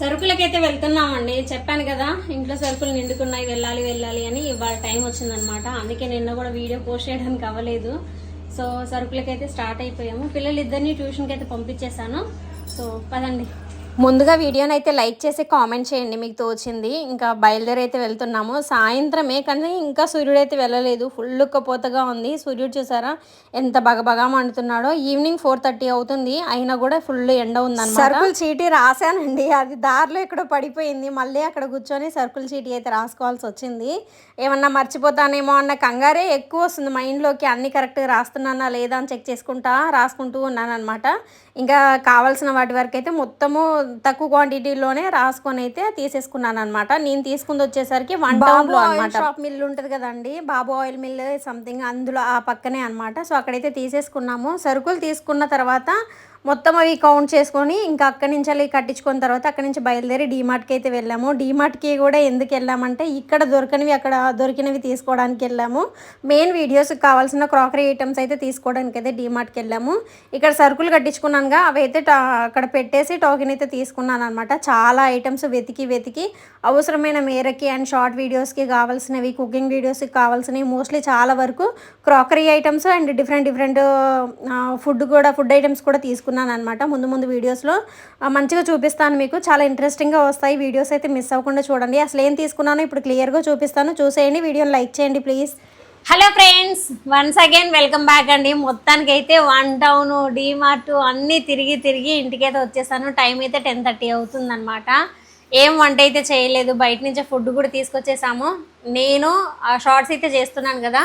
సరుకులకైతే వెళ్తున్నామండి. చెప్పాను కదా ఇంట్లో సరుకులు నిండుకున్నాయి వెళ్ళాలి వెళ్ళాలి అని ఇవాళ టైం వచ్చిందనమాట అందుకే నిన్న కూడా వీడియో పోస్ట్ చేయడానికి అవ్వలేదు. సో సరుకులకైతే స్టార్ట్ అయిపోయాము. పిల్లలు ఇద్దరిని ట్యూషన్కి అయితే పంపించేశాను. సో పదండి. ముందుగా వీడియోని అయితే లైక్ చేసి కామెంట్ చేయండి మీకు తోచింది. ఇంకా బయలుదేరి అయితే వెళ్తున్నాము. సాయంత్రమే కానీ ఇంకా సూర్యుడు అయితే వెళ్ళలేదు. ఫుల్ ఉక్కపోతగా ఉంది. సూర్యుడు చూసారా ఎంత బగబగా మండుతున్నాడో. ఈవినింగ్ ఫోర్ థర్టీ అవుతుంది. అయినా కూడా ఫుల్ ఎండ ఉందన్నమాట. సర్కుల్ చీటీ రాశానండి. అది దారిలో ఇక్కడ పడిపోయింది. మళ్ళీ అక్కడ కూర్చొని సర్కుల్ చీటీ అయితే రాసుకోవాల్సి వచ్చింది. ఏమన్నా మర్చిపోతానేమో అన్న కంగారే ఎక్కువ వస్తుంది. మైండ్లోకి అన్ని కరెక్ట్గా రాస్తున్నానా లేదా అని చెక్ చేసుకుంటా రాసుకుంటూ ఉన్నాను అనమాట ఇంకా కావాల్సిన వాటి వరకు అయితే మొత్తము తక్కువ క్వాంటిటీలోనే రాసుకొని అయితే తీసేసుకున్నాను అనమాట నేను తీసుకుంది వచ్చేసరికి వన్ టౌన్లో అనమాట షాప్ మిల్ ఉంటుంది కదండి. బాబు ఆయిల్ మిల్ సంథింగ్ అందులో ఆ పక్కనే అనమాట సో అక్కడైతే తీసేసుకున్నాము. సరుకులు తీసుకున్న తర్వాత మొత్తం అవి కౌంట్ చేసుకొని ఇంకా అక్కడి నుంచి అలా కట్టించుకున్న తర్వాత అక్కడి నుంచి బయలుదేరి డీమార్ట్కి అయితే వెళ్ళాము. డీమార్ట్కి కూడా ఎందుకు వెళ్ళామంటే ఇక్కడ దొరకనివి అక్కడ దొరికినవి తీసుకోవడానికి వెళ్ళాము. మెయిన్ వీడియోస్కి కావాల్సిన క్రాకరీ ఐటమ్స్ అయితే తీసుకోవడానికి అయితే డీమార్ట్కి వెళ్ళాము. ఇక్కడ సరుకులు కట్టించుకున్నానుగా అవి అయితే టా- అక్కడ పెట్టేసి టోకెన్ అయితే తీసుకున్నాను అనమాట చాలా ఐటమ్స్ వెతికి వెతికి అవసరమైన మేరకి అండ్ షార్ట్ వీడియోస్కి కావాల్సినవి కుకింగ్ వీడియోస్కి కావాల్సినవి మోస్ట్లీ చాలా వరకు crockery items and different different food కూడా ఫుడ్ ఐటమ్స్ కూడా తీసుకున్నాను. అనమాట ముందు ముందు వీడియోస్లో మంచిగా చూపిస్తాను మీకు. చాలా ఇంట్రెస్టింగ్గా వస్తాయి. వీడియోస్ అయితే మిస్ అవ్వకుండా చూడండి. అసలు ఏం తీసుకున్నానో ఇప్పుడు క్లియర్గా చూపిస్తాను. చూసేయండి. వీడియోని లైక్ చేయండి please. Hello friends once again welcome back అండి. మొత్తానికి అయితే వన్ టౌన్ డీమార్ట్ అన్నీ తిరిగి తిరిగి ఇంటికైతే వచ్చేసాను. టైం అయితే టెన్ థర్టీ అవుతుందన్నమాట. ఏం వంట అయితే చేయలేదు. బయట నుంచే ఫుడ్ కూడా తీసుకొచ్చేసాము. నేను ఆ షార్ట్స్ అయితే చేస్తున్నాను కదా.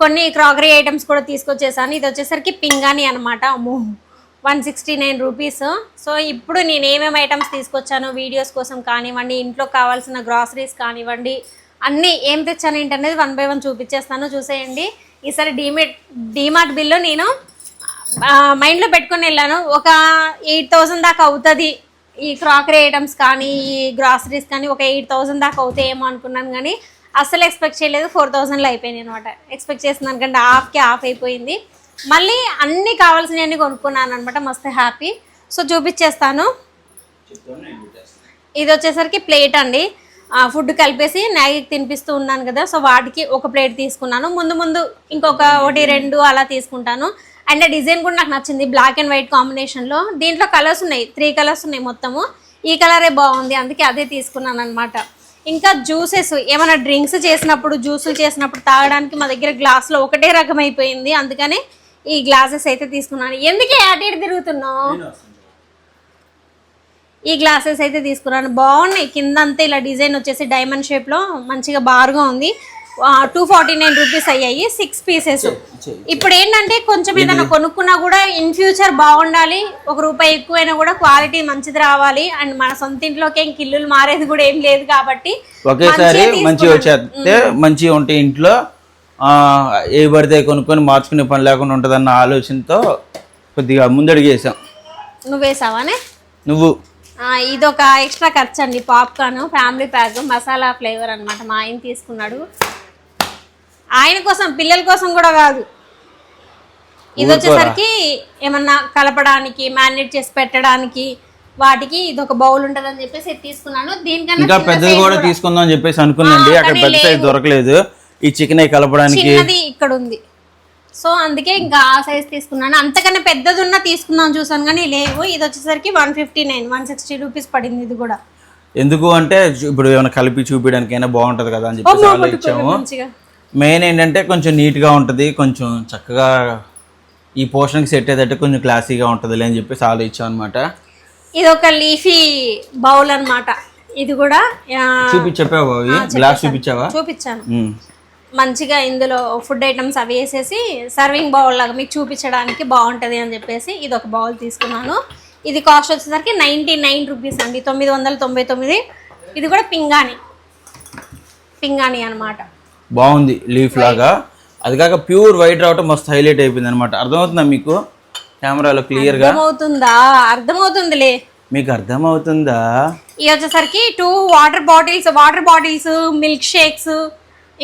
కొన్ని క్రాకరీ ఐటమ్స్ కూడా తీసుకొచ్చేసాను. ఇది వచ్చేసరికి పింగాని అనమాట అమ్మో! One sixty nine rupees. So ఇప్పుడు నేను ఏమేమి ఐటమ్స్ తీసుకొచ్చాను వీడియోస్ కోసం కానివ్వండి ఇంట్లో కావాల్సిన గ్రాసరీస్ కానివ్వండి అన్నీ ఏం తెచ్చాను ఏంటనేది వన్ బై వన్ చూపించేస్తాను. చూసేయండి. ఈసారి డీమేట్ డీమార్ట్ బిల్లు నేను మైండ్లో పెట్టుకొని వెళ్ళాను. ఒక ఎయిట్ థౌజండ్ దాకా అవుతుంది ఈ క్రాకరీ ఐటమ్స్ కానీ ఈ గ్రాసరీస్ కానీ ఒక ఎయిట్ థౌజండ్ దాకా అవుతాయేమో అనుకున్నాను కానీ అస్సలు ఎక్స్పెక్ట్ చేయలేదు. ఫోర్ థౌజండ్లో అయిపోయింది అనమాట ఎక్స్పెక్ట్ చేసిన దానికంటే హాఫ్కి హాఫ్ అయిపోయింది. మళ్ళీ అన్ని కావాల్సినవన్నీ కొనుక్కున్నాను అనమాట మస్తు హ్యాపీ సో చూపించేస్తాను. ఇది వచ్చేసరికి ప్లేట్ అండి. ఫుడ్ కలిపేసి మ్యాగీకి తినిపిస్తూ ఉన్నాను కదా సో వాటికి ఒక ప్లేట్ తీసుకున్నాను. ముందు ముందు ఇంకొక ఒకటి రెండు అలా తీసుకుంటాను. అండ్ ఆ డిజైన్ కూడా నాకు నచ్చింది బ్లాక్ అండ్ వైట్ కాంబినేషన్లో దీంట్లో కలర్స్ ఉన్నాయి త్రీ కలర్స్ ఉన్నాయి మొత్తము. ఈ కలరే బాగుంది అందుకే అదే తీసుకున్నాను అనమాట ఇంకా జ్యూసెస్ ఏమైనా డ్రింక్స్ చేసినప్పుడు జ్యూసులు చేసినప్పుడు తాగడానికి మా దగ్గర గ్లాస్లో ఒకటే రకం అయిపోయింది అందుకని ఈ గ్లాసెస్ అయితే తీసుకున్నాను. ఎందుకే అటు ఇటు తిరుగుతున్నావు? ఈ గ్లాసెస్ అయితే తీసుకున్నాను. బాగున్నాయి. కింద అంతా ఇలా డిజైన్ వచ్చేసి డైమండ్ షేప్లో మంచిగా బారుగా ఉంది. టూ ఫార్టీ నైన్ రూపీస్ అయ్యాయి. సిక్స్ పీసెస్ ఇప్పుడు ఏంటంటే కొంచెం ఏదైనా కొనుక్కున్నా కూడా ఇన్ ఫ్యూచర్ బాగుండాలి. ఒక రూపాయి ఎక్కువైనా కూడా క్వాలిటీ మంచిది రావాలి. అండ్ మన సొంత ఇంట్లోకి ఇంక ఇల్లులు మారేది కూడా ఏం లేదు కాబట్టి ఒకేసారి తీసుకున్నాను. వచ్చేస్తే మంచిగా ఉంటే ఇంట్లో ఏ పడితే కొనుక్కొని మార్చుకునే పని లేకుండా ఉంటుందన్న ఆలోచనతో కొద్దిగా ముందడుగు వేసాం నువ్వు? వేసావానే నువ్వు ఇదొక ఎక్స్ట్రా ఖర్చు అండి popcorn family pack masala flavour అన్నమాట మా ఆయన తీసుకున్నాడు. ఆయన కోసం పిల్లల కోసం కూడా కాదు. ఇది వచ్చేసరికి ఏమన్నా కలపడానికి మ్యారినేట్ చేసి పెట్టడానికి వాటికి ఇది ఒక బౌల్ ఉంటదని చెప్పేసి ఇది తీసుకున్నాను. దీనికన్నా ఇంకా పెద్దది కూడా తీసుకుందాం అని చెప్పేసి అనుకున్నాండి అక్కడ పెద్ద సైజ్. దొరకలేదు. ఈ చికెన్ కలపడానికి? చిన్నది ఇక్కడ ఉంది సో అందుకే ఇంకా ఆ సైజ్ తీసుకున్నాను. అంతకన్నా పెద్దది ఉన్నా తీసుకుందాం చూసాను కానీ లేవు. ఇది వచ్చేసరికి one fifty nine one sixty rupees పడింది ఇది కూడా. ఎందుకు అంటే ఇప్పుడు ఏమైనా కలిపి చూపించడానికైనా బాగుంటది కదా అని చెప్పేసి ఆలోచించాము మంచిగా. మెయిన్ ఏంటంటే కొంచెం నీట్గా ఉంటుంది కొంచెం చక్కగా ఈ పోర్షన్కి సెట్ అయ్యేటట్టు కొంచెం క్లాసీగా ఉంటుంది అని చెప్పేసి ఆలోచించాం అనమాట ఇది ఒక లీఫీ బౌల్ అన్నమాట. ఇది కూడా ఆ, చూపి చెప్పావా అవి? గ్లాస్ చూపించావా? చూపించాను. మంచిగా ఇందులో ఫుడ్ ఐటమ్స్ అవి వేసేసి సర్వింగ్ బౌల్ లాగా మీకు చూపించడానికి బాగుంటుంది అని చెప్పేసి ఇది ఒక బౌల్ తీసుకున్నాను. ఇది కాస్ట్ వచ్చేసరికి నైంటీ నైన్ రూపీస్ అండి. తొమ్మిది వందల తొంభై తొమ్మిది. ఇది కూడా పింగాణి. పింగాణి అన్నమాట. బాగుంది లీఫ్ లాగా. అది కాక ప్యూర్ వైట్ రావటం మస్తు హైలైట్ అయిపోయింది అనమాట అర్థమవుతుందా మీకు? కెమెరాలో క్లియర్గా? అర్థమవుతుందా? అర్థమవుతుందిలే. మీకు అర్థమవుతుందా? ఇవి వచ్చేసరికి two water bottles water bottles milkshakes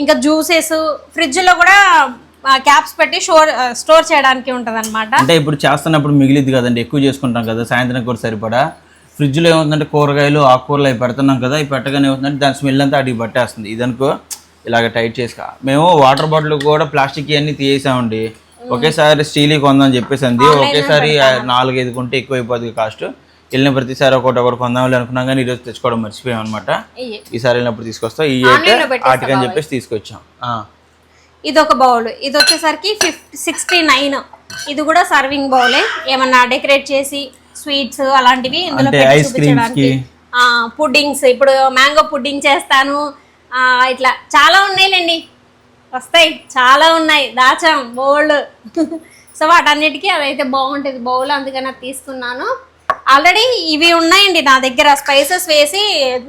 ఇంకా జ్యూసెస్ ఫ్రిడ్జ్లో కూడా క్యాప్స్ పెట్టి స్టోర్ స్టోర్ చేయడానికి ఉంటుంది అనమాట అంటే ఇప్పుడు చేస్తున్నప్పుడు మిగిలిద్ది కదండి ఎక్కువ చేసుకుంటాం కదా సాయంత్రం కూడా సరిపడా. ఫ్రిడ్జ్లో ఏమవుతుందంటే కూరగాయలు ఆకుకూరలు అవి పెడుతున్నాం కదా అవి పెట్టగానే ఏమవుతుందంటే దాని స్మెల్ అంతా అడిగి పట్టేస్తుంది. ఇదనుకో ఇలాగ టైట్ చేసి మేము వాటర్ బాటిల్ కూడా ప్లాస్టిక్ అన్ని తీసేసామండి. ఒకేసారి స్టీల్ కొందాం చెప్పేసి అంది. ఒకేసారి నాలుగైదు కొంటే ఎక్కువ అయిపోతుంది కాస్ట్. వెళ్ళిన ప్రతిసారి ఒకటి ఒకటి కొందామని అనుకున్నాం కానీ ఈరోజు తెచ్చుకోవడం మర్చిపోయాం అనమాట. ఈసారి వెళ్ళినప్పుడు తీసుకొస్తాం ఈ పెట్టేస్తా ఆటికని చెప్పేసి తీసుకొచ్చాం. ఇది ఒక బౌల్. ఇది వచ్చేసరికి ఫిఫ్టీ సిక్స్టీ నైన్. ఇది కూడా సర్వింగ్ బౌలే. ఏమన్నా డెకరేట్ చేసి స్వీట్స్ అలాంటివి ఇందులో చూపించడానికి. పుడ్డింగ్స్. ఇప్పుడు మ్యాంగో పుడ్డింగ్ చేస్తాను. ఇట్లా. చాలా ఉన్నాయిలేండి. వస్తాయి. చాలా ఉన్నాయి. దాచాం. బౌల్ సో వాటన్నిటికీ అదైతే బాగుంటుంది. బౌల్ అందుకని అది తీసుకున్నాను. ఆల్రెడీ ఇవి ఉన్నాయండి నా దగ్గర స్పైసెస్ వేసి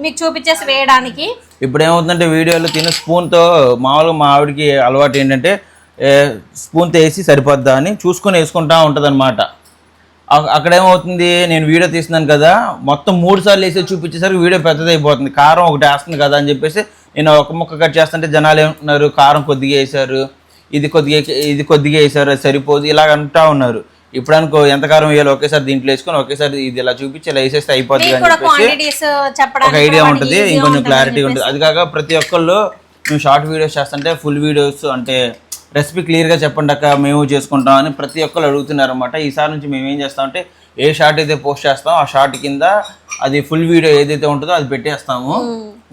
మీకు చూపించేసి వేయడానికి. ఇప్పుడు ఏమవుతుందంటే వీడియోలో తిన్న స్పూన్తో మామూలుగా మా ఆవిడకి అలవాటు ఏంటంటే స్పూన్తో వేసి సరిపోద్దా అని చూసుకొని వేసుకుంటా ఉంటుంది అనమాట అక్కడ ఏమవుతుంది నేను వీడియో తీస్తున్నాను కదా మొత్తం మూడు సార్లు వేసి చూపించేసరికి వీడియో పెద్దదైపోతుంది. కారం ఒకటి వేస్తుంది కదా అని చెప్పేసి నేను ఒక ముక్క కట్ చేస్తుంటే జనాలు ఏమంటున్నారు కారం కొద్దిగా వేసారు ఇది కొద్దిగా ఇది కొద్దిగా వేసారు సరిపోదు ఇలాగ అంటా ఉన్నారు. ఇప్పుడు అనుకో ఎంత కారం వేయాలి? ఒకేసారి దీంట్లో వేసుకొని ఒకేసారి ఇది ఇలా చూపించి ఇలా వేసేస్తే అయిపోద్ది అని చెప్పేసి ఒక ఐడియా ఉంటుంది ఇంకొంచెం క్లారిటీ. ఉంటుంది. అది కాక ప్రతి ఒక్కళ్ళు మేము షార్ట్ వీడియోస్ చేస్తుంటే ఫుల్ వీడియోస్ అంటే రెసిపీ క్లియర్గా చెప్పండి అక్క మేము చేసుకుంటాం అని ప్రతి ఒక్కళ్ళు అడుగుతున్నారు అనమాట ఈసారి నుంచి మేము ఏం చేస్తామంటే ఏ షార్ట్ అయితే పోస్ట్ చేస్తామో ఆ షార్ట్ కింద అది ఫుల్ వీడియో ఏదైతే ఉంటుందో అది పెట్టేస్తాము.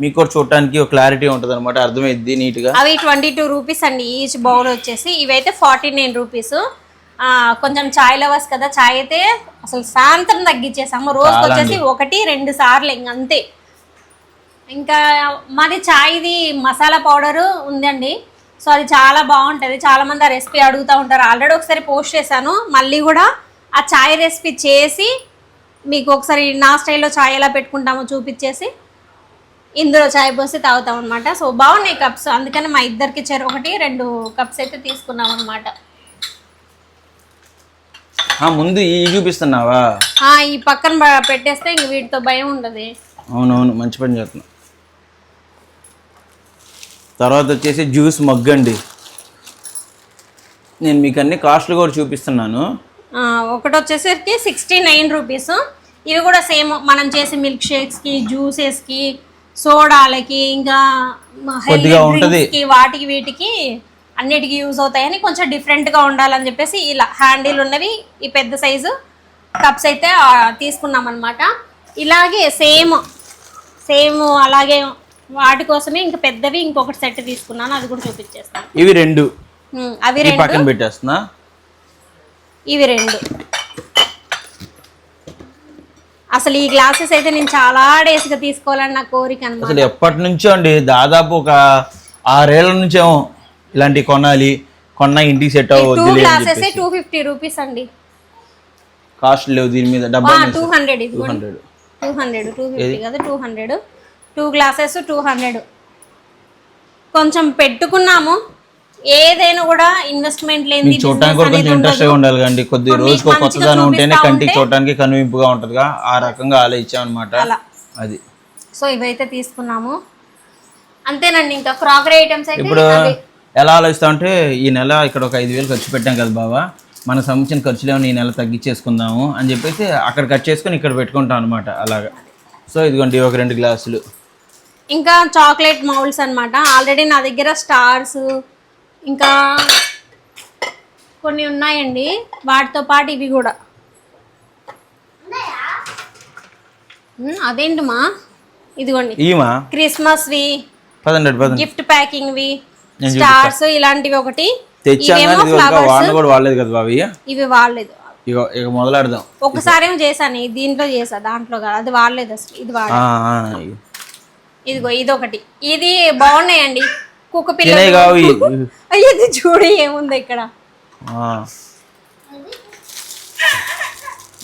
మీకు కూడా చూడటానికి ఒక క్లారిటీ ఉంటుంది అనమాట అర్థమైద్ది నీట్గా. అవి ట్వంటీ టూ రూపీస్ అండి. ఈచ్ బౌల్ వచ్చేసి ఇవైతే ఫార్టీ నైన్ రూపీస్ కొంచెం చాయ్ లవర్స్ కదా చాయ్ అయితే అసలు సాయంత్రం తగ్గించేసాము. రోజుకి వచ్చేసి ఒకటి రెండు సార్లు ఇంక అంతే. ఇంకా మాది చాయ్ది మసాలా పౌడర్ ఉందండి. సో అది చాలా బాగుంటుంది. చాలా మంది ఆ రెసిపీ అడుగుతూ ఉంటారు. ఆల్రెడీ ఒకసారి పోస్ట్ చేశాను. మళ్ళీ కూడా ఆ చాయ్ రెసిపీ చేసి మీకు ఒకసారి నా స్టైల్లో చాయ్ ఎలా పెట్టుకుంటామో చూపించేసి ఇందులో చాయ్ పోసి తాగుతాం అనమాట సో బాగున్నాయి కప్స్. అందుకని మా ఇద్దరికి చెరు ఒకటి రెండు కప్స్ అయితే తీసుకున్నాం అనమాట ముందు ఈ చూపిస్తున్నావా? ఈ పక్కన బ- పెట్టేస్తే ఇంక వీటితో భయం ఉండదు. అవునవును మంచి పని చేస్తున్నా తర్వాత వచ్చేసి జ్యూస్ మగ్గండి. నేను మీకు అన్ని కాస్ట్లు కూడా చూపిస్తున్నాను. ఆ, ఒకటి వచ్చేసరికి సిక్స్టీ నైన్ రూపీస్ ఇవి కూడా సేమ్ మనం చేసే మిల్క్ షేక్స్కి జ్యూసెస్కి సోడాలకి ఇంకా కొద్దిగా ఉంటది. వాటికి వీటికి అన్నిటికీ యూజ్ అవుతాయని కొంచెం డిఫరెంట్గా ఉండాలని చెప్పేసి ఇలా హ్యాండిల్ ఉన్నవి ఈ పెద్ద సైజు కప్స్ అయితే తీసుకున్నాం అనమాట ఇలాగే సేమ్ సేమ్ అలాగే వాటి కోసమే ఇంకా పెద్దవి ఇంకొకటి సెట్ తీసుకున్నాను అది కూడా చూపించేస్తాను. ఇవి రెండు. అవి రెండు పక్కన పెట్టేస్తున్నా. ఇవి రెండు. అసలు ఈ గ్లాసెస్ అయితే నేను చాలా డేస్గా తీసుకోవాలని నా కోరిక అసలు ఎప్పటి నుంచో అండి దాదాపు ఒక ఆరేళ్ళ నుంచేమో ఇలాంటివి కొనాలి కొన్న ఇంటికి set two glasses two fifty rupees అండి. కాస్ట్ లేవు దీని మీద డబ్బా two hundred two hundred two hundred two fifty కదా two hundred two glasses two hundred కొంచెం పెట్టుకున్నాము. ఏదైనా కూడా ఇన్వెస్ట్మెంట్ లేని చూడటానికి కూడా కొంచెం ఇంట్రెస్ట్ ఉండాలి కండి కొద్ది రోజుకు మంచిగా కొత్తదనం ఉంటేనే కంటికి చూడటానికి కనువింపుగా ఉంటుందిగా. ఆ రకంగా ఆలోచించామన్నమాట. అలా. అది. సో ఇవైతే తీసుకున్నాము. అంతేనండి ఇంకా క్రాకరీ ఐటమ్స్ అయితే ఇప్పుడు ఎలా ఆలోచిస్తామంటే ఈ నెల ఇక్కడ ఒక ఐదు వేలు ఖర్చు పెట్టాం కదా బాబా మన సంబంధించిన ఖర్చులు ఏమైనా ఈ నెల తగ్గించేసుకుందాము అని చెప్పేసి అక్కడ కట్ చేసుకొని ఇక్కడ పెట్టుకుంటాం అనమాట అలాగా. సో ఇదిగోండి ఒక రెండు గ్లాసులు. ఇంకా చాక్లెట్ మౌల్స్ అన్నమాట. ఆల్రెడీ నా దగ్గర స్టార్స్ ఇంకా కొన్ని ఉన్నాయండి. వాటితో పాటు ఇవి కూడా. అదేంటి మా ఇదిగోండి. పదండి పదండి. గిఫ్ట్ ప్యాకింగ్వి. నేను స్టార్స్ ఇలాంటివి ఒకటి. కూడా వాడలేదు కదా బాబీ ఇవి వాడలేదు ఇక ఇక మొదలెడదాం. ఒకసారి ఏమో చేశాను. దీంట్లో చేసా దాంట్లో కాదు. అది వాడలేదు అసలు. ఇది వాడ. ఇదిగో ఇది ఒకటి ఇది బాగున్నాయండి. కుక్క తినే పిల్ల కావు ఇవి. అయ్యి ఇది చూడు ఏముంది ఇక్కడ? ఆ.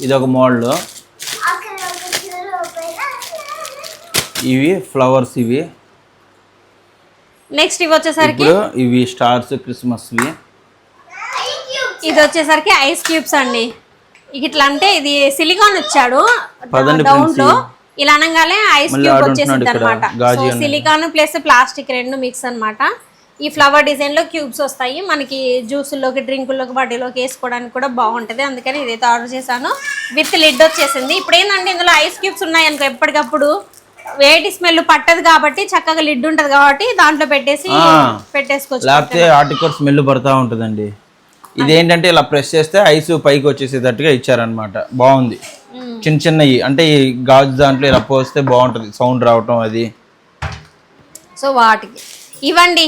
ఇది ఒక మోడల్ ఇవి ఫ్లవర్స్ ఇవి. నెక్స్ట్ ఇవి వచ్చేసరికి ఇప్పుడు ఇవి స్టార్స్ క్రిస్మస్వి. ఇది వచ్చేసరికి ఐస్ క్యూబ్స్ అండి. ఇట్లా అంటే ఇది సిలికాన్ వచ్చాడు. డౌన్లో ఇలా అనగానే ఐస్ క్యూబ్ వచ్చేసింది అనమాట సో. సిలికాన్ ప్లస్ ప్లాస్టిక్ రెండు మిక్స్ అన్నమాట. ఈ ఫ్లవర్ డిజైన్లో క్యూబ్స్ వస్తాయి. మనకి జ్యూసుల్లోకి డ్రింకుల్లోకి వాటిలోకి వేసుకోవడానికి కూడా బాగుంటుంది. అందుకని ఇదైతే ఆర్డర్ చేశాను. విత్ లిడ్ వచ్చేసింది. ఇప్పుడు ఏంటంటే ఇందులో ఐస్ క్యూబ్స్ ఉన్నాయి అనుకో ఎప్పటికప్పుడు? వేటి స్మెల్ పట్టదు కాబట్టి చక్కగా లిడ్ ఉంటుంది కాబట్టి దాంట్లో పెట్టేసి. పెట్టేసుకోవచ్చు లేకపోతే ఆర్టికల్ స్మెల్ పడతా ఉంటుందండి. ఇదేంటంటే ఇలా ప్రెస్ చేస్తే ఐస్ పైకి వచ్చేసేటట్టుగా ఇచ్చారనమాట బాగుంది. చిన్న చిన్నవి అంటే ఈ గాజు దాంట్లో ఇలా పోస్తే బాగుంటుంది. సౌండ్ రావటం అది. సో వాటికి. ఇవ్వండి.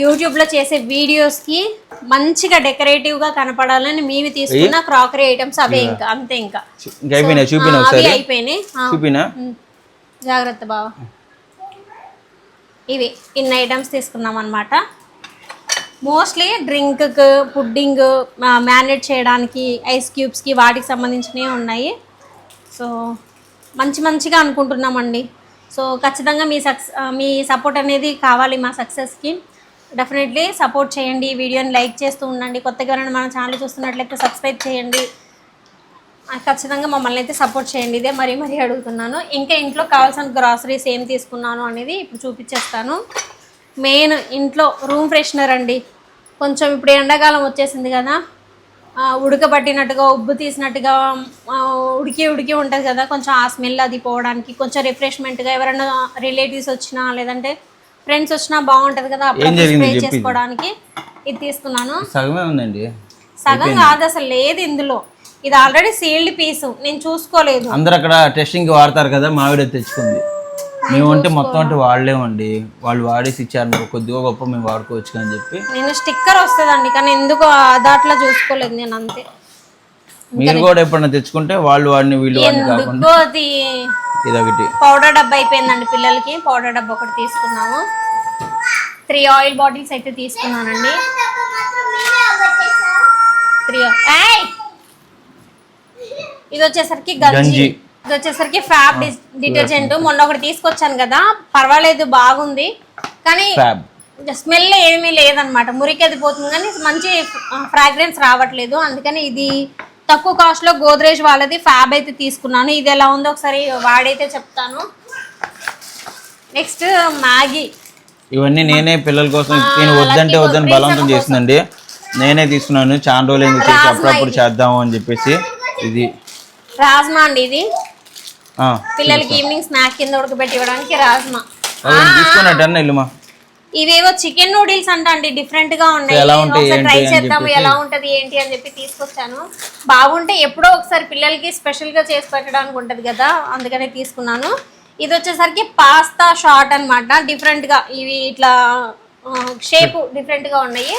యూట్యూబ్లో చేసే వీడియోస్కి మంచిగా డెకరేటివ్గా కనపడాలని మీవి తీసుకున్న క్రాకరీ ఐటమ్స్ అవే ఇంకా అంతే ఇంకా. అయిపోయినాయి చూపిన ఒకసారి? అయిపోయినాయి. చూపినా. జాగ్రత్త బావ. ఇవి ఇన్ని ఐటమ్స్ తీసుకున్నాం అనమాట మోస్ట్లీ డ్రింక్ పుడ్డింగ్ మ్యారినేట్ చేయడానికి ఐస్ క్యూబ్స్కి వాటికి సంబంధించినవి ఉన్నాయి. సో మంచి మంచిగా అనుకుంటున్నామండి. సో ఖచ్చితంగా మీ సక్స్ మీ సపోర్ట్ అనేది కావాలి మా సక్సెస్కి. డెఫినెట్లీ సపోర్ట్ చేయండి ఈ వీడియోని లైక్ చేస్తూ ఉండండి. కొత్తగా ఎవరైనా మన ఛానల్ చూస్తున్నట్లయితే సబ్స్క్రైబ్ చేయండి. ఖచ్చితంగా మమ్మల్ని అయితే సపోర్ట్ చేయండి. ఇదే మరీ మరీ అడుగుతున్నాను. ఇంకా ఇంట్లో కావాల్సిన గ్రాసరీస్ ఏం తీసుకున్నాను అనేది ఇప్పుడు చూపించేస్తాను. మెయిన్ ఇంట్లో రూమ్ ఫ్రెషనర్ అండి. కొంచెం ఇప్పుడు ఎండాకాలం వచ్చేసింది కదా. ఉడకబట్టినట్టుగా ఉబ్బు తీసినట్టుగా ఉడికి ఉడికి ఉంటుంది కదా కొంచెం ఆ స్మెల్ అది పోవడానికి కొంచెం రిఫ్రెష్మెంట్గా ఎవరైనా రిలేటివ్స్ వచ్చినా లేదంటే ఫ్రెండ్స్ వచ్చినా బాగుంటుంది కదా అప్పుడు జరిగింది స్ప్రే. చేసుకోవడానికి. ఇది తీసుకున్నాను. సగమే ఉందండి. సగం కాదు అసలు లేదు ఇందులో. ఇది ఆల్రెడీ సీల్డ్ పీస్ నేను చూసుకోలేదు. అందరు అక్కడ టెస్టింగ్కి వాడతారు కదా మావిడ తెచ్చుకుంది. మేము అంటే మొత్తం అంటే వాడలేమండి. వాళ్ళు వాడేసి ఇచ్చారు కొద్దిగా గొప్ప మేము వాడుకోవచ్చు అని చెప్పి. నేను స్టిక్కర్ వస్తుందండి కానీ ఎందుకు దాంట్లో చూసుకోలేదు నేను అంతే. మీరు కూడా ఎప్పుడైనా తెచ్చుకుంటే వాళ్ళు వాడిని వీళ్ళు వాడిని కాకుండా ఇదొకటి. పౌడర్ డబ్బా అయిపోయిందండి పిల్లలకి. పౌడర్ డబ్బా ఒకటి తీసుకున్నాము. త్రీ ఆయిల్ బాటిల్స్ అయితే తీసుకున్నానండి. త్రీ! ఇది వచ్చేసరికి గంజి. ఇది వచ్చేసరికి ఫ్యాబ్ డిటర్జెంట్. మొన్న ఒకటి తీసుకొచ్చాను కదా పర్వాలేదు బాగుంది. కానీ స్మెల్ ఏమీ లేదనమాట మురికి అది పోతుంది కానీ మంచి ఫ్రాగ్రెన్స్ రావట్లేదు. అందుకని ఇది తక్కువ కాస్ట్లో గోద్రేజ్ వాళ్ళది ఫ్యాబ్ అయితే తీసుకున్నాను. ఇది ఎలా ఉందో ఒకసారి వాడైతే చెప్తాను. నెక్స్ట్ మ్యాగీ ఇవన్నీ నేనే పిల్లల కోసం నేను వద్దంటే వద్దని బలవంతం చేసిందండి నేనే తీసుకున్నాను. చాలా రోజులు అప్పుడప్పుడు చేద్దాము అని చెప్పేసి ఇది. రాజ్మా అండి ఇది. పిల్లలకి ఈవినింగ్ స్నాక్ కింద ఉడకబెట్టి ఇవ్వడానికి రాజ్మా. తీసుకున్నట్టు ఇల్లుమా ఇవేవో చికెన్ నూడిల్స్ అంట అండి డిఫరెంట్గా ఉన్నాయి. ఒకసారి ట్రై చేద్దాము. ఎలా ఉంటది ఏంటి అని చెప్పి తీసుకొచ్చాను. బాగుంటే ఎప్పుడో ఒకసారి పిల్లలకి స్పెషల్గా చేసి పెట్టడానికి ఉంటది కదా అందుకనే తీసుకున్నాను. ఇది వచ్చేసరికి పాస్తా షార్ట్ అన్నమాట డిఫరెంట్గా. ఇవి ఇట్లా షేప్ డిఫరెంట్గా ఉన్నాయి.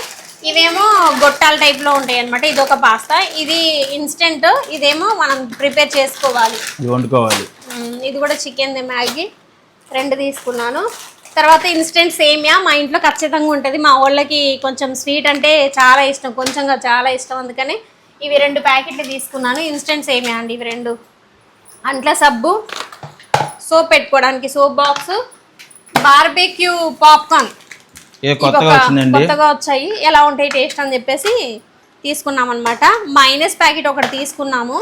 ఇవేమో గొట్టాల టైప్లో ఉంటాయి అనమాట ఇది ఒక పాస్తా. ఇది ఇన్స్టెంట్ ఇదేమో మనం ప్రిపేర్ చేసుకోవాలి. ఇది వండుకోవాలి. ఇది కూడా చికెన్ మ్యాగీ. రెండు తీసుకున్నాను. తర్వాత ఇన్స్టెంట్ సేమియా. మా ఇంట్లో ఖచ్చితంగా ఉంటుంది. మా వాళ్ళకి కొంచెం స్వీట్ అంటే చాలా ఇష్టం. కొంచెంగా చాలా ఇష్టం. అందుకని ఇవి రెండు ప్యాకెట్లు తీసుకున్నాను. ఇన్స్టెంట్ సేమియా అండి ఇవి రెండు. అంట్ల సబ్బు. సోప్ పెట్టుకోవడానికి సోప్ బాక్స్. Barbecue popcorn. ఏ కొత్తగా వచ్చిందండి? కొత్తగా వచ్చాయి. ఎలా ఉంటాయి టేస్ట్ అని చెప్పేసి తీసుకున్నాం అనమాట మైనస్ ప్యాకెట్ ఒకటి తీసుకున్నాము.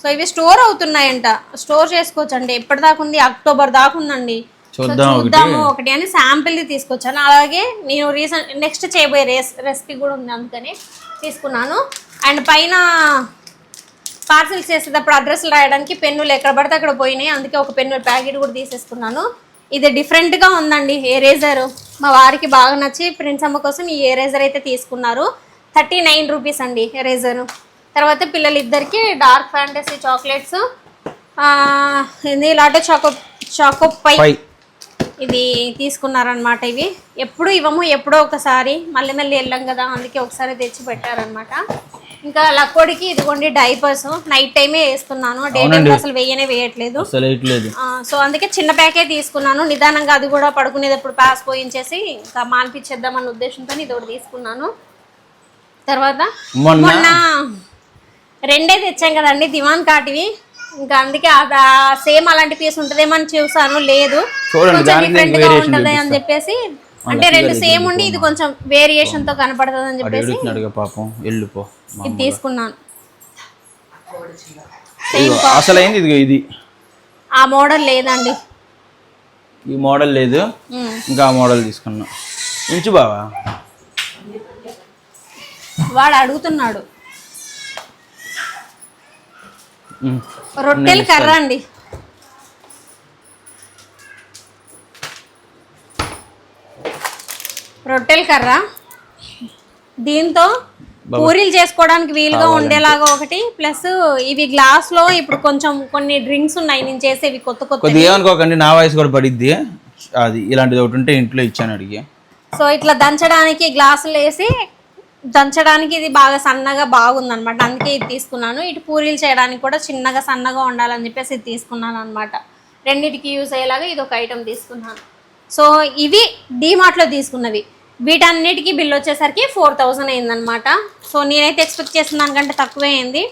సో ఇవి స్టోర్ అవుతున్నాయంట. స్టోర్ చేసుకోవచ్చు అండి ఎప్పటిదాకా ఉంది? అక్టోబర్ దాకా ఉందండి. చూద్దాము ఒకటి అని శాంపిల్ తీసుకొచ్చాను. అలాగే నేను రీసెంట్ నెక్స్ట్ చేయబోయే రేస్ రెసిపీ కూడా ఉంది అందుకని తీసుకున్నాను. అండ్ పైన పార్సిల్స్ చేసేటప్పుడు అడ్రస్లు రాయడానికి పెన్నులు ఎక్కడ పడితే అక్కడ పోయినాయి. అందుకే ఒక పెన్ను ప్యాకెట్ కూడా తీసేసుకున్నాను. ఇది డిఫరెంట్గా ఉందండి ఎరేజర్ మా వారికి బాగా నచ్చి ప్రిన్స్ అమ్మ కోసం ఈ ఎరేజర్ అయితే తీసుకున్నారు. థర్టీ నైన్ రూపీస్ అండి ఎరేజర్ తర్వాత పిల్లలిద్దరికి dark fantasy chocolates Lotte choco choco pie pie ఇది తీసుకున్నారనమాట ఇవి. ఎప్పుడు ఇవ్వము ఎప్పుడో ఒకసారి. మళ్ళీ మళ్ళీ వెళ్ళాం కదా అందుకే ఒకసారి తెచ్చి పెట్టారనమాట ఇంకా లక్కోడికి ఇదిగోండి డైపర్స్. నైట్ టైమే వేస్తున్నాను. డే టైం అసలు వేయనే వేయట్లేదు. అసలు వేయట్లేదు. ఆ, సో అందుకే చిన్న ప్యాకే తీసుకున్నాను. నిదానంగా అది కూడా పడుకునేటప్పుడు పాస్ పోయించేసి ఇంకా మాన్పించేద్దామన్న ఉద్దేశంతో ఇది ఒకటి తీసుకున్నాను. తర్వాత మొన్న రెండే తెచ్చాం కదండి దివాన్ కాటివి. ఇంకా అందుకే సేమ్ అలాంటి పీస్ ఉంటుందేమో అని చూసాను లేదు. కొంచెం డిఫరెంట్గా ఉంటది అని చెప్పేసి అంటే రెండు సేమ్ ఉండి ఇది కొంచెం వేరియేషన్తో కనపడుతుంది అని చెప్పేసి. పాపం. వెళ్ళిపో ఇది తీసుకున్నాను. ఇదిగో, అసలైంది ఇదిగో ఇది. ఆ మోడల్ లేదండి. ఈ మోడల్ లేదు. ఇంకా ఆ మోడల్ తీసుకున్నా. ఉంచు బావా. వాడు అడుగుతున్నాడు. రొట్టెలు కర్ర అండి. రొట్టెల కర్ర. దీంతో పూరీలు చేసుకోవడానికి వీలుగా ఉండేలాగా ఒకటి. ప్లస్ ఇవి గ్లాస్లో ఇప్పుడు కొంచెం కొన్ని డ్రింక్స్ ఉన్నాయి. నేను చేసేవి కొత్త కొత్త కొద్దిగా ఏమనుకోకండి నా వయసు కూడా పడిద్ది. అది ఇలాంటిది ఒకటి ఉంటే ఇంట్లో ఇచ్చాను అడిగి. సో ఇట్లా దంచడానికి గ్లాసులు వేసి దంచడానికి ఇది బాగా సన్నగా బాగుంది అనమాట అందుకే ఇది తీసుకున్నాను. ఇటు పూరీలు చేయడానికి కూడా చిన్నగా సన్నగా ఉండాలని చెప్పేసి ఇది తీసుకున్నాను అనమాట రెండిటికి యూస్ అయ్యేలాగా ఇది ఒక ఐటెం తీసుకున్నాను. సో ఇవి డీమార్ట్లో తీసుకున్నవి. వీటన్నిటికీ బిల్ వచ్చేసరికి ఫోర్ థౌజండ్ అయిందనమాట సో నేనైతే ఎక్స్పెక్ట్ చేసిన దానికంటే తక్కువే అయింది.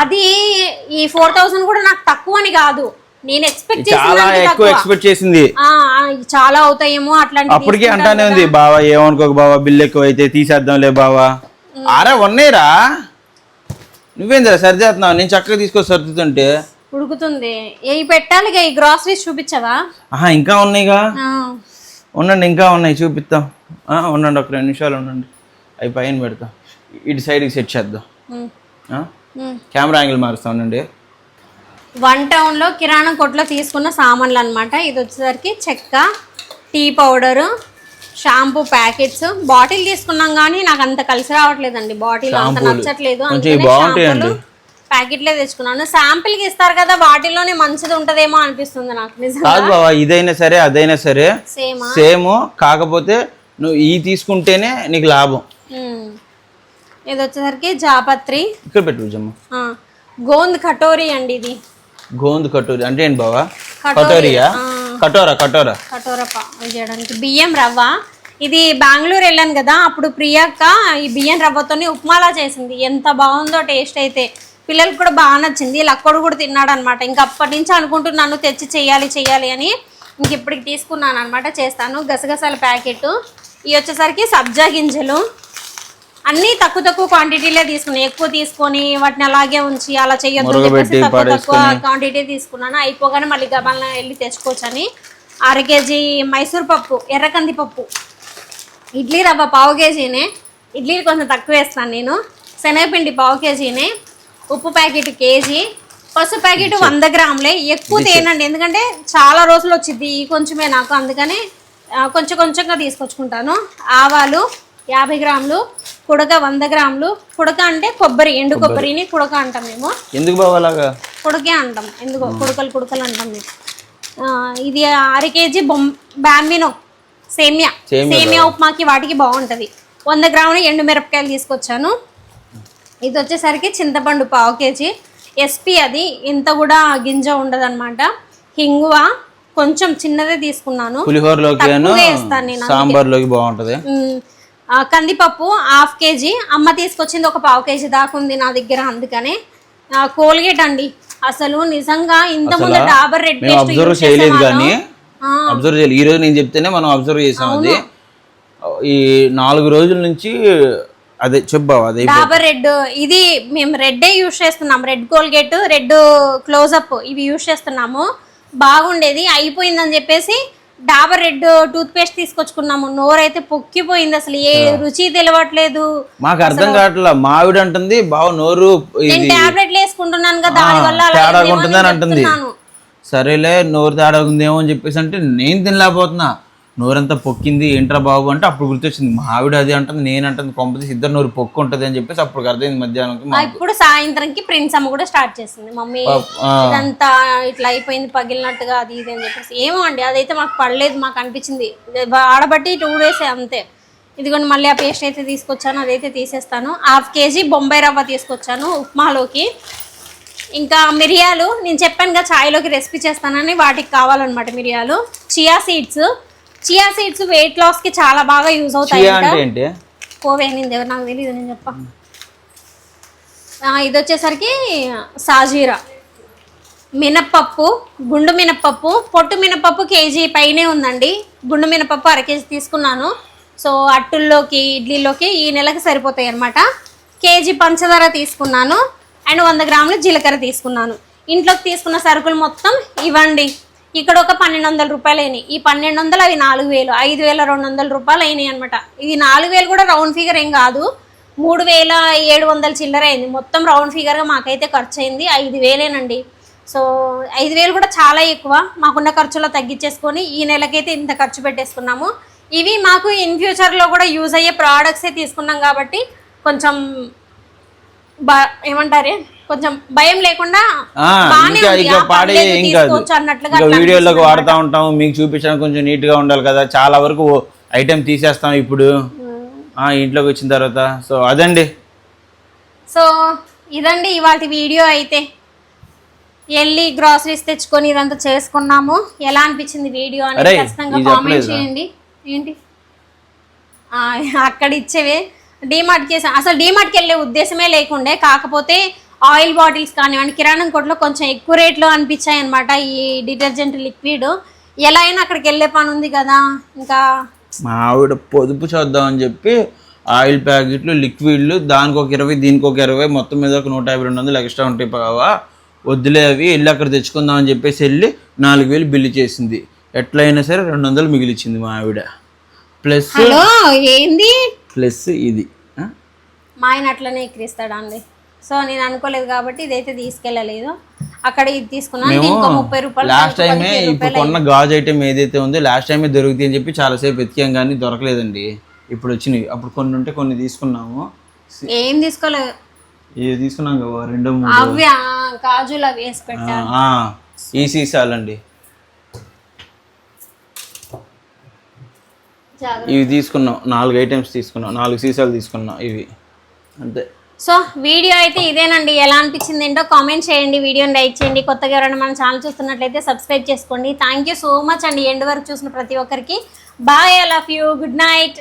అది ఈ ఫోర్ థౌజండ్ కూడా నాకు తక్కువ అని కాదు. నేను ఎక్స్పెక్ట్ చేసిన చాలా ఎక్కువ ఎక్స్పెక్ట్ చేసింది. చాలా అవుతాయేమో అట్లాంటి అప్పటికే అంటానే ఉంది బావా ఏమనుకోక బావా బిల్ ఎక్కువ అయితే తీసేద్దాంలే బావా. ఆరా ఉన్నాయిరా నువ్వేందిరా సర్దేస్తున్నావు? నేను చక్కగా తీసుకొని సర్దుతుంటే. ఉడుకుతుంది. ఏ పెట్టాలి ఈ గ్రాసరీస్ చూపించవా? ఆహా ఇంకా ఉన్నాయిగా? ఉండండి ఇంకా ఉన్నాయి చూపిస్తాం ఉండండి ఒక రెండు నిమిషాలు ఉండండి. అవి పైన పెడతాం. ఇటు సైడ్కి సెట్ చేద్దాం. కెమెరా యాంగిల్ మారుస్తా ఉండండి. వన్ టౌన్లో కిరాణా కొట్లో తీసుకున్న సామాన్లు అన్నమాట. ఇది వచ్చేసరికి చెక్క tea powder shampoo packets bottle తీసుకున్నాం కానీ నాకు అంత కలిసి రావట్లేదండి. బాటిల్ అంత. నచ్చట్లేదు. ప్యాకెట్లే తెచ్చుకున్నాను. శాంపిల్కి ఇస్తారు కదా వాటిల్లోనే మంచిది ఉంటదేమో అనిపిస్తుంది నాకు నిజంగా. ఇదైనా సరే అదైనా సరే సేమా సేమ్ కాకపోతే నువ్వు ఈ తీసుకుంటేనే నీకు లాభం. ఇది వచ్చేసరికి జాపత్రి. ఇక్కడ పెట్టు విజయమ్మ ఆ, గోంద్ కటోరీ అండి ఇది. గోంద్ కటోరి అంటే ఏంటి బావా? కటోరి, కటోరియా. కటోరా కటోరా? కటోరప అవి చేయడానికి బియ్యం రవ్వ. ఇది బెంగళూరు వెళ్ళాను కదా అప్పుడు ప్రియాక్క ఈ బియ్యం రవ్వతోని ఉప్మాలా చేసింది. ఎంత బాగుందో టేస్ట్ అయితే. పిల్లలకు కూడా బాగా నచ్చింది. లక్కడు కూడా తిన్నాడు అనమాట ఇంకా అప్పటి నుంచి అనుకుంటున్నాను తెచ్చి చెయ్యాలి చెయ్యాలి అని. ఇంక ఇప్పటికి తీసుకున్నాను అనమాట చేస్తాను. గసగసాల ప్యాకెట్ ఇవి వచ్చేసరికి సబ్జా గింజలు. అన్నీ తక్కువ తక్కువ క్వాంటిటీలే తీసుకున్నాను ఎక్కువ తీసుకొని వాటిని అలాగే ఉంచి అలా చేయొద్దు తక్కువ తక్కువ. క్వాంటిటీ తీసుకున్నాను. అయిపోగానే మళ్ళీ గబాలను వెళ్ళి తెచ్చుకోవచ్చని. అర కేజీ మైసూర్ పప్పు ఎర్ర కందిపప్పు. ఇడ్లీ రవ్వ పావు కేజీనే. ఇడ్లీలు కొంచెం తక్కువ వేస్తాను నేను. శనగపిండి పావు కేజీనే. ఉప్పు ప్యాకెట్ కేజీ. పసుపు ప్యాకెట్ వంద గ్రాములే. ఎక్కువ తేనండి. ఎందుకంటే చాలా రోజులు వచ్చింది ఈ కొంచెమే నాకు. అందుకని కొంచెం కొంచెంగా తీసుకొచ్చుకుంటాను. ఆవాలు యాభై గ్రాములు కుడక వంద గ్రాములు. కుడక అంటే కొబ్బరి ఎండు కొబ్బరిని కుడక అంటాం మేము. ఎందుకు బావా అలాగా? కుడకే అంటాం. ఎందుకో? కుడకలు కుడకలు అంటాం మేము. ఇది అర కేజీ బొమ్ బాంబినో సేమియా. సేమియా సేమియా ఉప్మాకి వాటికి బాగుంటుంది. వంద గ్రాముల ఎండు మిరపకాయలు తీసుకొచ్చాను. ఇది వచ్చేసరికి చింతపండు పావు కేజీ. ఎస్పి అది. ఇంత కూడా గింజ ఉండదన్నమాట. హింగువ కొంచెం చిన్నదే తీసుకున్నాను. పులిహోరలోకి సాంబార్లోకి బాగుంటది. కందిపప్పు హాఫ్ కేజీ. అమ్మ తీసుకొచ్చింది ఒక పావు కేజీ దాకా ఉంది నా దగ్గర అందుకనే. కోల్గేట్ అండి. అసలు నిజంగా ఇంత ముందు డాబర్ రెడ్ అబ్జర్వ్ చేయలేదు. కానీ అబ్జర్వ్ చేయలేదు. ఈ రోజు నేను చెప్తేనే మనం అబ్జర్వ్ చేసాం అది. ఈ నాలుగు రోజుల నుంచి అదే చెప్పావు అదే డాబర్ రెడ్ ఇది మేము రెడ్డే యూజ్ చేస్తున్నాం. రెడ్ కోల్గేట్ రెడ్ క్లోజప్ ఇవి యూజ్ చేస్తున్నాము. బాగుండేది అయిపోయిందని చెప్పేసి డాబర్ రెడ్ టూత్ పేస్ట్ తీసుకొచ్చుకున్నాము. నోరైతే పొక్కిపోయింది అసలు ఏ రుచి తెలియట్లేదు మాకు అర్థం కావట్లే మావిడ అంటుంది బావ నోరు నేను టాబ్లెట్లు వేసుకుంటున్నాను కదా దాని వల్ల అలా తేడాగా ఉంటుందని అంటుంది. సరేలే నోరు తేడా ఉందేమో అని చెప్పేసి అంటే నేను తినలేకపోతున్నా. నోరంతా పొక్కింది ఏంట్రా బాబు? అంటే అప్పుడు గుర్తొచ్చింది. మా ఆవిడ అది అంటుంది నేను అంటుంది కొంపతీసి ఇద్దరు నోరు పొక్కు ఉంటుంది అని చెప్పేసి అప్పుడు అర్థమైంది మధ్యాహ్నంకి ఆ, మా- ఇప్పుడు సాయంత్రంకి ప్రిన్స్ అమ్మ కూడా స్టార్ట్ చేసింది. మమ్మీ ఇదంతా ఇట్లా అయిపోయింది పగిలినట్టుగా అది ఇది అని చెప్పేసి. ఏమో అండి అదైతే మాకు పడలేదు మాకు అనిపించింది. ఆడబట్టి టూ డేస్ అంతే. ఇదిగోండి మళ్ళీ ఆ పేస్ట్ అయితే తీసుకొచ్చాను అదైతే తీసేస్తాను. హాఫ్ కేజీ బొంబాయి రవ్వ తీసుకొచ్చాను ఉప్మాలోకి. ఇంకా మిరియాలు నేను చెప్పాను కదా ఛాయ్లోకి రెసిపీ చేస్తానని వాటికి కావాలన్నమాట మిరియాలు. Chia seeds chia seeds weight లాస్కి చాలా బాగా యూజ్ అవుతాయి అంటే. ఎవరు? నాకు తెలియదు నేను చెప్ప. ఇది వచ్చేసరికి సాజీరా. మినప్పప్పు గుండు మినప్పప్పు పొట్టు మినప్పప్పు కేజీ పైనే ఉందండి. గుండు మినప్పప్పు అర కేజీ తీసుకున్నాను. సో అట్టుల్లోకి ఇడ్లీలోకి ఈ నెలకి సరిపోతాయి అనమాట కేజీ పంచదార తీసుకున్నాను. అండ్ వంద గ్రాములు జీలకర్ర తీసుకున్నాను. ఇంట్లోకి తీసుకున్న సరుకులు మొత్తం ఇవ్వండి. ఇక్కడ ఒక పన్నెండు వందల రూపాయలు అయినాయి. ఈ పన్నెండు వందలు అవి నాలుగు వేలు ఐదు వేల రెండు వందల రూపాయలు అయినాయి అనమాట ఇది నాలుగు వేలు కూడా రౌండ్ ఫిగర్ ఏం కాదు. మూడు వేల ఏడు వందల చిల్లర అయింది. మొత్తం రౌండ్ ఫిగర్గా మాకైతే ఖర్చు అయింది. ఐదు వేలేనండి. సో ఐదు వేలు కూడా చాలా ఎక్కువ. మాకున్న ఖర్చులో తగ్గించేసుకొని ఈ నెలకైతే ఇంత ఖర్చు పెట్టేసుకున్నాము. ఇవి మాకు ఇన్ ఫ్యూచర్లో కూడా యూజ్ అయ్యే ప్రోడక్ట్సే తీసుకున్నాం కాబట్టి కొంచెం ఏమంటారే? కొంచెం భయం లేకుండా అన్నట్లుగా వీడియోలోకి వాడుతూ ఉంటాం. మీకు చూపించడానికి కొంచెం నీట్గా ఉండాలి కదా. చాలా వరకు ఐటెం తీసేస్తాం ఇప్పుడు. ఆ, ఇంట్లోకి వచ్చిన తర్వాత. సో అదండి. సో ఇదండి ఇవాళ వీడియో అయితే. వెళ్ళి గ్రాసరీస్ తెచ్చుకొని ఇదంతా చేసుకున్నాము. ఎలా అనిపించింది వీడియో అని ఖచ్చితంగా కామెంట్? చేయండి. ఏంటి? ఆ, అక్కడ ఇచ్చేవే. డీమార్ట్కి అసలు డీమార్ట్కి వెళ్ళే ఉద్దేశమే లేకుండే. కాకపోతే ఆయిల్ బాటిల్స్ కానివ్వండి కిరాణం కొట్లో కొంచెం ఎక్కువ రేట్లో అనిపించాయి అనమాట ఈ డిటర్జెంట్ లిక్విడ్. ఎలా అయినా అక్కడికి వెళ్ళే పని ఉంది కదా. ఇంకా మా ఆవిడ పొదుపు చేద్దామని చెప్పి ఆయిల్ ప్యాకెట్లు లిక్విడ్లు దానికి ఒక ఇరవై దీనికి ఒక ఇరవై మొత్తం మీద ఒక నూట యాభై రెండు వందలు ఎక్స్ట్రా ఉంటాయి బావా. వద్దులే అవి వెళ్ళి అక్కడ తెచ్చుకుందాం అని చెప్పేసి వెళ్ళి నాలుగు వేలు బిల్లు చేసింది. ఎట్లయినా సరే రెండు వందలు మిగిలిచ్చింది మా ఆవిడ. ప్లస్ హలో ఏంది? ప్లస్ ఇది? మా ఆయన అట్లనే ఎక్కిరిస్తాడు అండి సో నేను అనుకోలేదు కాబట్టి ఇదైతే తీసుకెళ్ళలేదు. అక్కడ ఇది తీసుకున్నాను. ముప్పై రూపాయలు లాస్ట్ టైమే ఇప్పుడు కొన్న గాజు ఐటెం ఏదైతే ఉందో లాస్ట్ టైమే దొరుకుతాయి అని చెప్పి చాలాసేపు వెతికాం కానీ దొరకలేదండి. ఇప్పుడు వచ్చినాయి అప్పుడు కొన్ని ఉంటే కొన్ని తీసుకున్నాము. ఏం తీసుకోలేదు. ఇది తీసుకున్నాం కదా రెండో మూడు. అవి ఆ, గాజులు అవి వేసి పెట్టా ఆ, ఈ సీసాలండి. ఇవి తీసుకున్నాం. నాలుగు ఐటమ్స్ తీసుకున్నాం. నాలుగు సీసాలు తీసుకున్నాం ఇవి. అంతే. సో వీడియో అయితే ఇదేనండి. ఎలా అనిపించింది ఏంటో కామెంట్ చేయండి. వీడియోని లైక్ చేయండి. కొత్తగా ఎవరైనా మన ఛానల్ చూస్తున్నట్లయితే సబ్స్క్రైబ్ చేసుకోండి. థ్యాంక్ యూ సో మచ్ అండి. ఎండ్ వరకు చూసిన ప్రతి ఒక్కరికి. Bye I love you good night